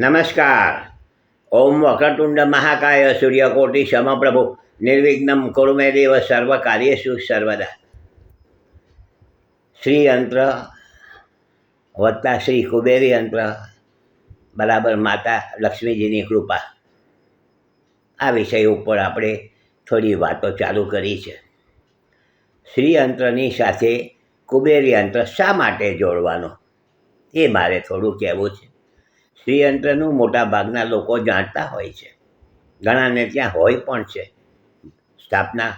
નમસ્કાર. ઓમ વક્રતુંડ મહાકાય સૂર્યકોટિ સમપ્રભુ. નિર્વિઘ્નમ કુરુમે દેવ સર્વ કાર્યેષુ સર્વદા. શ્રી યંત્ર વત્તા શ્રી કુબેરી યંત્ર બરાબર માતા લક્ષ્મીજીની કૃપા. આ વિષય ઉપર આપણે થોડી વાતો ચાલુ કરી છે. શ્રી યંત્રની સાથે કુબેર યંત્ર શા માટે જોડવાનો? એ મારે થોડું કહેવું છે. શ્રીયંત્રનું મોટા ભાગના લોકો જાણતા હોય છે. ઘણાને ત્યાં હોય પણ છે. સ્થાપના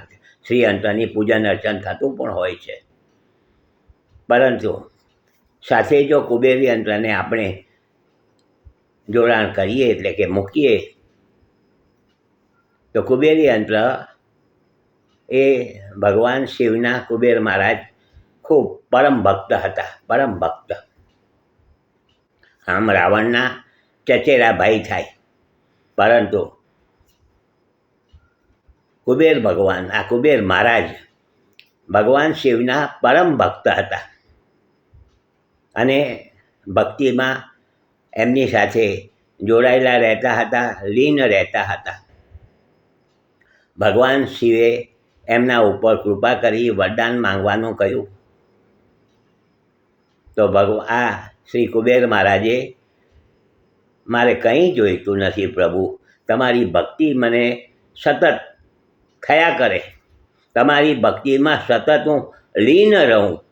શ્રીયંત્રની પૂજન અર્ચન થતું પણ હોય છે. પરંતુ સાથે જો કુબેર યંત્રને આપણે જોડાણ કરીએ એટલે કે મૂકીએ, તો કુબેર યંત્ર એ ભગવાન શિવના કુબેર મહારાજ ખૂબ પરમ ભક્ત હતા, પરમ ભક્ત. આમ રાવણના ચચેરા ભાઈ થાય. પરંતુ કુબેર ભગવાન, આ કુબેર મહારાજ ભગવાન શિવના પરમ ભક્ત હતા. અને ભક્તિમાં એમની સાથે જોડાયેલા રહેતા હતા, લીન રહેતા હતા. ભગવાન શિવે એમના ઉપર કૃપા કરી વરદાન માંગવાનું કહ્યું. તો ભગવા શ્રી કુબેર મહારાજે, મારે કંઈ જોઈતું નથી પ્રભુ. તમારી ભક્તિ મને સતત થયા કરે. તમારી ભક્તિમાં સતત હું લીન રહું.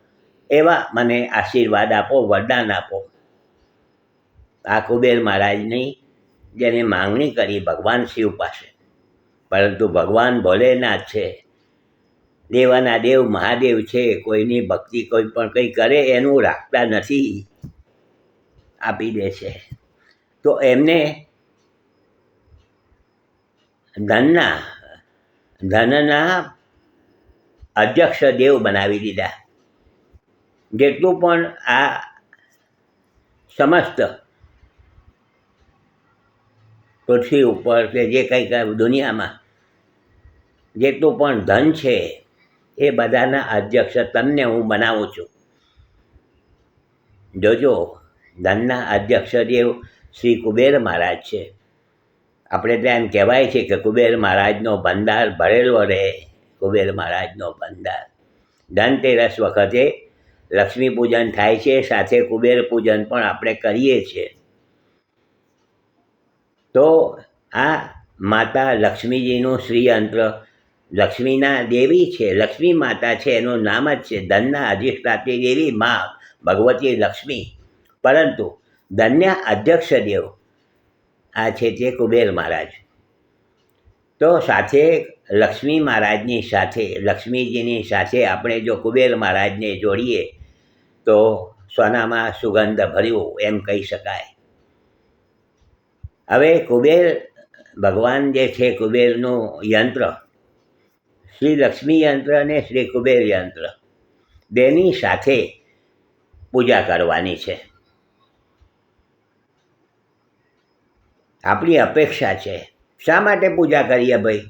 એવા મને આશીર્વાદ આપો, વરદાન આપો. આ કુબેર મહારાજની જેને માંગણી કરી ભગવાન શિવ પાસે. પરંતુ ભગવાન ભોલેનાથ છે. દેવાના દેવ મહાદેવ છે. કોઈની ભક્તિ કોઈ પણ કંઈ કરે એનું રાખતા નથી. આપી દે છે. તો એમને ધનના ધનના અધ્યક્ષ દેવ બનાવી દીધા. જેટલું પણ આ સમસ્ત પૃથ્વી ઉપર કે જે કંઈક દુનિયામાં જેટલું પણ ધન છે, એ બધાના અધ્યક્ષ તમને હું બનાવું છું. જોજો ધનના અધ્યક્ષદેવ શ્રી કુબેર મહારાજ છે. આપણે ત્યાં એમ કહેવાય છે કે કુબેર મહારાજનો ભંડાર ભરેલો રહે, કુબેર મહારાજનો ભંડાર. ધનતેરસ વખતે લક્ષ્મી પૂજન થાય છે, સાથે કુબેર પૂજન પણ આપણે કરીએ છીએ. તો આ માતા લક્ષ્મીજીનું શ્રીયંત્ર લક્ષ્મીના દેવી છે, લક્ષ્મી માતા છે, એનું નામ જ છે ધનના અધિષ્ઠાતી દેવી મા ભગવતી લક્ષ્મી. પરંતુ ધન્ય અધ્યક્ષદેવ આ છે તે કુબેર મહારાજ. તો સાથે લક્ષ્મી મહારાજની સાથે, લક્ષ્મીજીની સાથે આપણે જો કુબેર મહારાજને જોડીએ, તો સોનામાં સુગંધ ભર્યું એમ કહી શકાય. હવે કુબેર, ભગવાન જે છે કુબેરનું યંત્ર, શ્રી લક્ષ્મી યંત્ર અને શ્રી કુબેર યંત્ર, બેની સાથે પૂજા કરવાની છે. આપણી અપેક્ષા છે. શા માટે પૂજા કરીએ ભાઈ?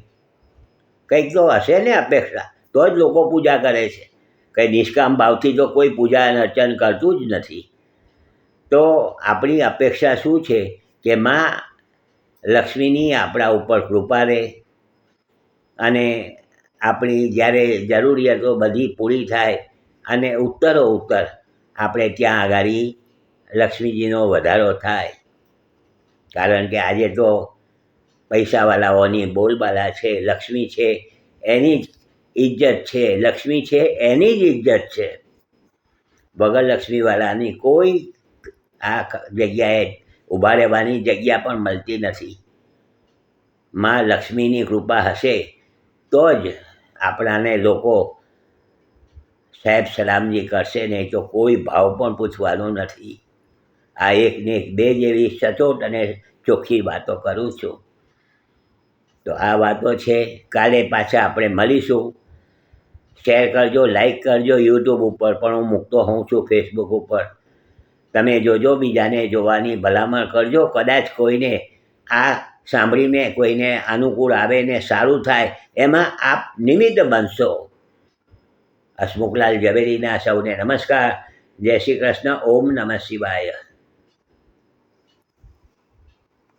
કંઈક તો હશે ને અપેક્ષા. તો જ લોકો પૂજા કરે છે. કંઈ નિષ્કામ ભાવથી તો કોઈ પૂજા અર્ચન કરતું જ નથી. તો આપણી અપેક્ષા શું છે કે માં લક્ષ્મીની આપણા ઉપર કૃપા રહે અને આપણી જ્યારે જરૂરિયાતો બધી પૂરી થાય અને ઉત્તરો ઉત્તર આપણે ત્યાં આગળ લક્ષ્મીજીનો વધારો થાય. કારણ કે આજે તો પૈસાવાળાઓની બોલબાલા છે, લક્ષ્મી છે, એની જ ઇજ્જત છે, લક્ષ્મી છે, એની જ ઇજ્જત છે. વગર લક્ષ્મીવાળાની કોઈ આ જગ્યાએ ઊભા રહેવાની જગ્યા પણ મળતી નથી. માં લક્ષ્મીની કૃપા હશે તો જ આપણાને લોકો સાહેબ સલામજી કરશે, નહીં તો કોઈ ભાવ પણ પૂછવાનો નથી. આ એકને એક બે જેવી સચોટ અને ચોખ્ખી વાતો કરું છું. તો આ વાતો છે, કાલે પાછા આપણે મળીશું. શેર કરજો, લાઈક કરજો, યુટ્યુબ ઉપર પણ હું મૂકતો હોઉં છું, ફેસબુક ઉપર. તમે જોજો, બીજાને જોવાની ભલામણ કરજો. કદાચ કોઈને આ સાંભળીને કોઈને અનુકૂળ આવે ને સારું થાય, એમાં આપ નિમિત્ત બનશો. હસમુખલાલ ઝવેરીના સૌને નમસ્કાર. જય શ્રી કૃષ્ણ. ઓમ નમઃ શિવાય.